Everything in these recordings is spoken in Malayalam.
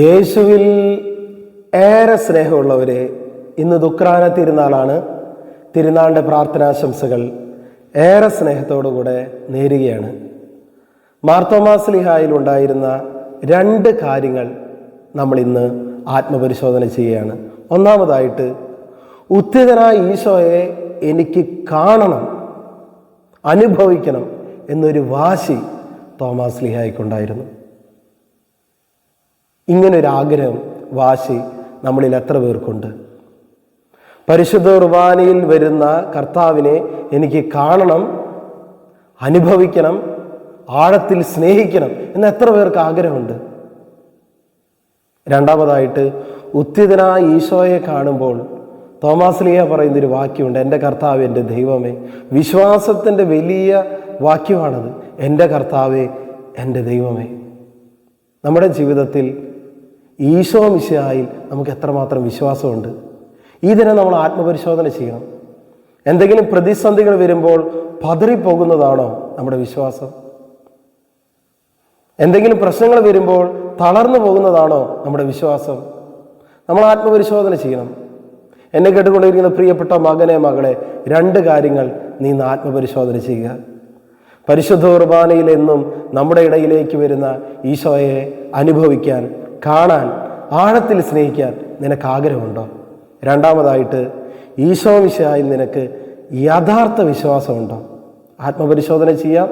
യേശുവിൽ ഏറെ സ്നേഹമുള്ളവരെ ഇന്ന് ദുഃഖാന തിരുനാളാണ്. തിരുനാളിന്റെ പ്രാർത്ഥനാശംസകൾ ഏറെ സ്നേഹത്തോടുകൂടെ നേരുകയാണ്. മാർത്തോമാസ്ലിഹായിൽ ഉണ്ടായിരുന്ന രണ്ട് കാര്യങ്ങൾ നമ്മൾ ഇന്ന് ആത്മപരിശോധന ചെയ്യുകയാണ്. ഒന്നാമതായിട്ട് ഉത്തിതനായ ഈശോയെ എനിക്ക് കാണണം അനുഭവിക്കണം എന്നൊരു വാശി തോമാസ് ലിഹായ്ക്കുണ്ടായിരുന്നു ഇങ്ങനൊരു ആഗ്രഹം വാശി നമ്മളിൽ എത്ര പേർക്കുണ്ട്? പരിശുദ്ധ കുർബാനയിൽ വരുന്ന കർത്താവിനെ എനിക്ക് കാണണം അനുഭവിക്കണം ആഴത്തിൽ സ്നേഹിക്കണം എന്ന് എത്ര പേർക്ക് ആഗ്രഹമുണ്ട്? രണ്ടാമതായിട്ട് ഉത്തിതനായ ഈശോയെ കാണുമ്പോൾ തോമാസ് ലിയ പറയുന്നൊരു വാക്യമുണ്ട് എന്റെ കർത്താവ് എന്റെ ദൈവമേ. വിശ്വാസത്തിന്റെ വലിയ വാക്യമാണത് എന്റെ കർത്താവേ എന്റെ ദൈവമേ. നമ്മുടെ ജീവിതത്തിൽ ഈശോ മിശയായിൽ നമുക്ക് എത്രമാത്രം വിശ്വാസമുണ്ട്? ഈ ദിനം നമ്മൾ ആത്മപരിശോധന ചെയ്യണം. എന്തെങ്കിലും പ്രതിസന്ധികൾ വരുമ്പോൾ പതറിപ്പോകുന്നതാണോ നമ്മുടെ വിശ്വാസം? എന്തെങ്കിലും പ്രശ്നങ്ങൾ വരുമ്പോൾ തളർന്നു പോകുന്നതാണോ നമ്മുടെ വിശ്വാസം? നമ്മൾ ആത്മപരിശോധന ചെയ്യണം. എന്നെ കേട്ടുകൊണ്ടിരിക്കുന്ന പ്രിയപ്പെട്ട മകനെ മകളെ രണ്ട് കാര്യങ്ങൾ നീ ആത്മപരിശോധന ചെയ്യുക. പരിശുദ്ധ കുർബാനയിൽ എന്നും നമ്മുടെ ഇടയിലേക്ക് വരുന്ന ഈശോയെ അനുഭവിക്കാൻ കാണാൻ ആഴത്തിൽ സ്നേഹിക്കാൻ നിനക്ക് ആഗ്രഹമുണ്ടോ? രണ്ടാമതായിട്ട് ഈശോ വിശയായി നിനക്ക് യഥാർത്ഥ വിശ്വാസമുണ്ടോ? ആത്മപരിശോധന ചെയ്യാം.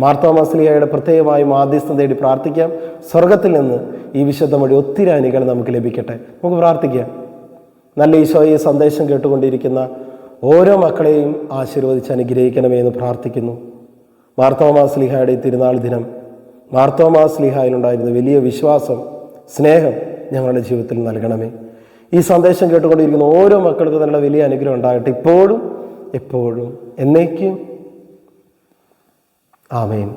മാർത്തോമാസ്ലിയയുടെ പ്രത്യേകമായി മാധ്യസ്ഥം തേടി പ്രാർത്ഥിക്കാം. സ്വർഗത്തിൽ നിന്ന് ഈ വിശുദ്ധ വഴി ഒത്തിരി അനുകൾ നമുക്ക് ലഭിക്കട്ടെ. നമുക്ക് പ്രാർത്ഥിക്കാം. നല്ല ഈശോ ഈ സന്ദേശം കേട്ടുകൊണ്ടിരിക്കുന്ന ഓരോ മക്കളെയും ആശീർവദിച്ച് അനുഗ്രഹിക്കണമേ എന്ന് പ്രാർത്ഥിക്കുന്നു. മാർത്തോമാസ്ലിഹായുടെ തിരുനാൾ ദിനം. മാർത്തോമാസ്ലിഹായിലുണ്ടായിരുന്ന വലിയ വിശ്വാസം സ്നേഹം ഞങ്ങളുടെ ജീവിതത്തിൽ നൽകണമേ. ഈ സന്ദേശം കേട്ടുകൊണ്ടിരിക്കുന്ന ഓരോ മക്കൾക്കും നല്ല വലിയ അനുഗ്രഹം ഉണ്ടാകട്ടെ. ഇപ്പോഴും എപ്പോഴും എന്നേക്കും. ആമേൻ.